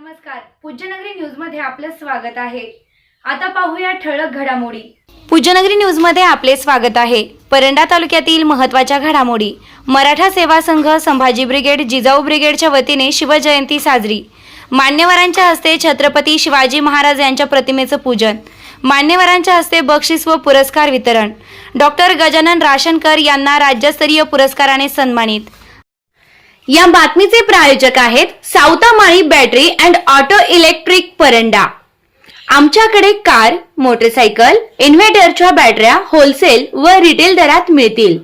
नमस्कार. पूज्यनगरी न्यूजमध्ये आपलं स्वागत आहे. आता पाहूया ठळक घडामोडी. पूज्यनगरी न्यूजमध्ये आपले स्वागत आहे. परंडा तालुक्यातील महत्त्वाच्या घडामोडी. मराठा सेवा संघ संभाजी ब्रिगेड जिजाऊ ब्रिगेडच्या वतीने शिवजयंती साजरी. मान्यवरांच्या हस्ते छत्रपती शिवाजी महाराज यांच्या प्रतिमेचं पूजन. मान्यवरांच्या हस्ते बक्षीस व पुरस्कार वितरण. डॉक्टर गजानन राशनकर यांना राज्यस्तरीय पुरस्काराने सन्मानित. या बातमीचे प्रायोजक आहेत Savatamali battery and auto electric Paranda. आमच्याकडे कार मोटरसायकल इन्व्हर्टरच्या बॅटऱ्या होलसेल व रिटेल दरात मिळतील.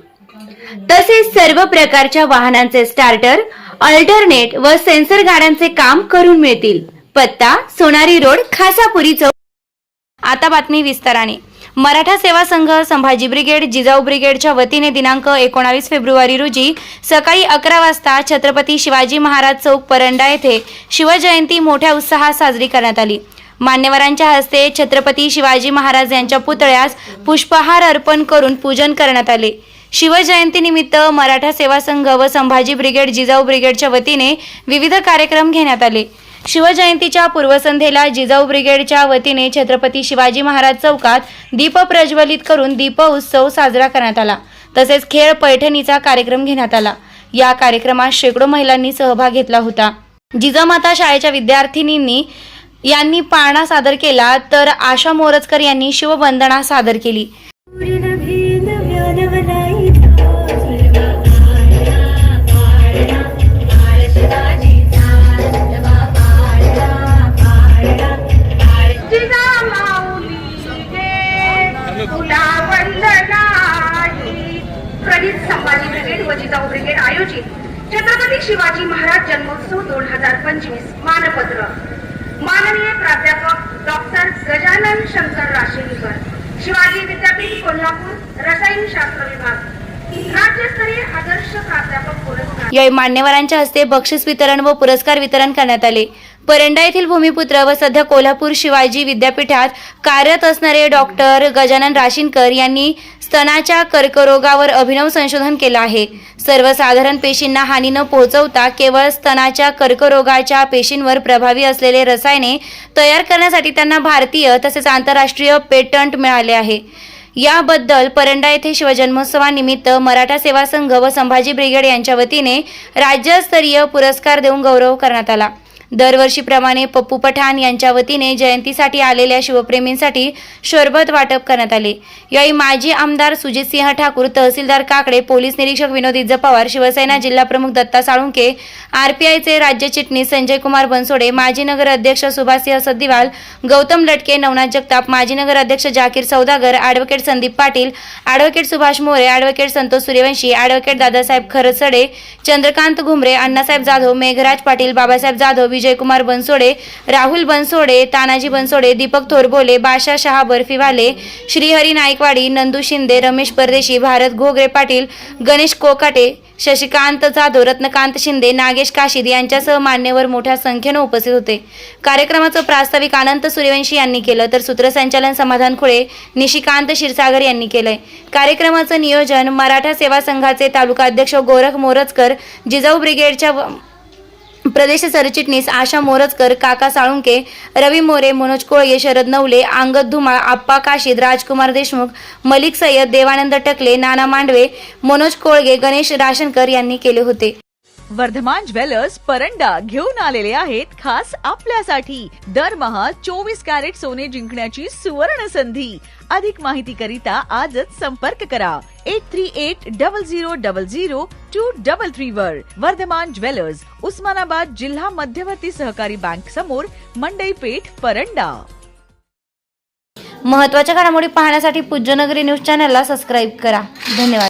तसेच सर्व प्रकारच्या वाहनांचे स्टार्टर अल्टरनेट व सेन्सर गाड्यांचे काम करून मिळतील. पत्ता सोनारी रोड खासापुरी चौक. आता बातमी विस्ताराने. मराठा सेवा संघ संभाजी ब्रिगेड जिजाऊ ब्रिगेडच्या वतीने दिनांक एकोणावीस फेब्रुवारी रोजी सकाळी अकरा वाजता छत्रपती शिवाजी महाराज चौक परंडा येथे शिवजयंती मोठ्या उत्साहात साजरी करण्यात आली. मान्यवरांच्या हस्ते छत्रपती शिवाजी महाराज यांच्या पुतळ्यास पुष्पहार अर्पण करून पूजन करण्यात आले. शिवजयंतीनिमित्त मराठा सेवा संघ व संभाजी ब्रिगेड जिजाऊ ब्रिगेडच्या वतीने विविध कार्यक्रम घेण्यात आले. शिवजयंतीच्या पूर्वसंध्येला जिजाऊ ब्रिगेडच्या वतीने छत्रपती शिवाजी महाराज चौकात दीप प्रज्वलित करून दीप उत्सव साजरा करण्यात आला. तसेच खेळ पैठणीचा कार्यक्रम घेण्यात आला. या कार्यक्रमात शेकडो महिलांनी सहभाग घेतला होता. जिजामाता शाळेच्या विद्यार्थिनींनी यांनी पाळणा सादर केला तर आशा मोरजकर यांनी शिववंदना सादर केली. आयोजित छत्रपती शिवाजी महाराज जन्मोत्सव दोन हजार पंचवीस मानपत्र. माननीय प्राध्यापक डॉक्टर गजानन शंकर राशेलीकर शिवाजी विद्यापीठ कोल्हापूर रसायन शास्त्र विभाग राज्यस्तरीय आदर्श प्राध्यापक पुरस्कार. यावेळी मान्यवरांच्या हस्ते बक्षीस वितरण व पुरस्कार वितरण करण्यात आले. परंडा येथील भूमिपुत्र व सध्या कोल्हापूर शिवाजी विद्यापीठात कार्यरत असणारे डॉक्टर गजानन राशीनकर यांनी स्तनाच्या कर्करोगावर अभिनव संशोधन केलं आहे. सर्वसाधारण पेशींना हानी न पोहोचवता केवळ स्तनाच्या कर्करोगाच्या पेशींवर प्रभावी असलेले रसायने तयार करण्यासाठी त्यांना भारतीय तसेच आंतरराष्ट्रीय पेटंट मिळाले आहे. याबद्दल परंडा येथे शिवजन्मोत्सवानिमित्त मराठा सेवा संघ व संभाजी ब्रिगेड यांच्या वतीने राज्यस्तरीय पुरस्कार देऊन गौरव करण्यात आला. दरवर्षीप्रमाणे पप्पू पठाण यांच्या वतीने जयंतीसाठी आलेल्या शिवप्रेमींसाठी शरबत वाटप करण्यात आले. यावेळी माजी आमदार सुजितसिंह ठाकूर तहसीलदार काकडे पोलीस निरीक्षक विनोद इज्ज पवार शिवसेना जिल्हा प्रमुख दत्ता साळुंके आरपीआयचे राज्य चिटणीस संजय कुमार बनसोडे माजी नगर अध्यक्ष सुभाषसिंह सद्दिवाल गौतम लटके नवनाथ जगताप माजी नगर अध्यक्ष Zakir Saudagar advocate Sandeep Patil advocate Subhash More advocate Santosh Suryavanshi advocate Dadasaheb Kharasde Chandrakant Ghumare Annasaheb Jadhav Meghraj Patil Babasaheb Jadhav Vijaykumar Bansode Rahul Bansode Tanaji Bansode Deepak Thorbole Badshah Shah Barfiwale Shrihari Naikwadi Nandu Shinde Ramesh Pardeshi Bharat Ghogre Patil Ganesh Kokate Shashikant Jadhav Ratnakant Shinde Nagesh Kashid यांच्यासह मान्यवर मोठ्या संख्येनं उपस्थित होते. कार्यक्रमाचं प्रास्ताविक अनंत सूर्यवंशी यांनी केलं तर सूत्रसंचालन समाधान खुळे निशिकांत क्षीरसागर यांनी केलंय. कार्यक्रमाचं नियोजन मराठा सेवा संघाचे तालुका अध्यक्ष गोरख मोरजकर जिजाऊ ब्रिगेडच्या प्रदेश सरचिटणीस आशा मोरजकर काका साळुंके रवी मोरे मनोज कोळगे शरद नवले अंगद धुमाळ आप्पा काशीद राजकुमार देशमुख मलिक सय्यद देवानंद टकले नाना मांडवे मनोज कोळगे गणेश राशनकर यांनी केले होते. वर्धमान ज्वेलर्स परंडा घेऊन आलेले आहेत खास आपल्यासाठी. दरमहा चोवीस कॅरेट सोने जिंकण्याची सुवर्ण संधी अधिक माहिती करिता आजच संपर्क करा. Eight three eight double zero double zero two double three वर. वर्धमान ज्वेलर्स उस्मानाबाद जिल्हा मध्यवर्ती सहकारी बँक समोर मंडई पेठ परंडा. महत्त्वाच्या घडामोडी पाहण्यासाठी पूज्यनगरी न्यूज चॅनलला सबस्क्राईब करा. धन्यवाद.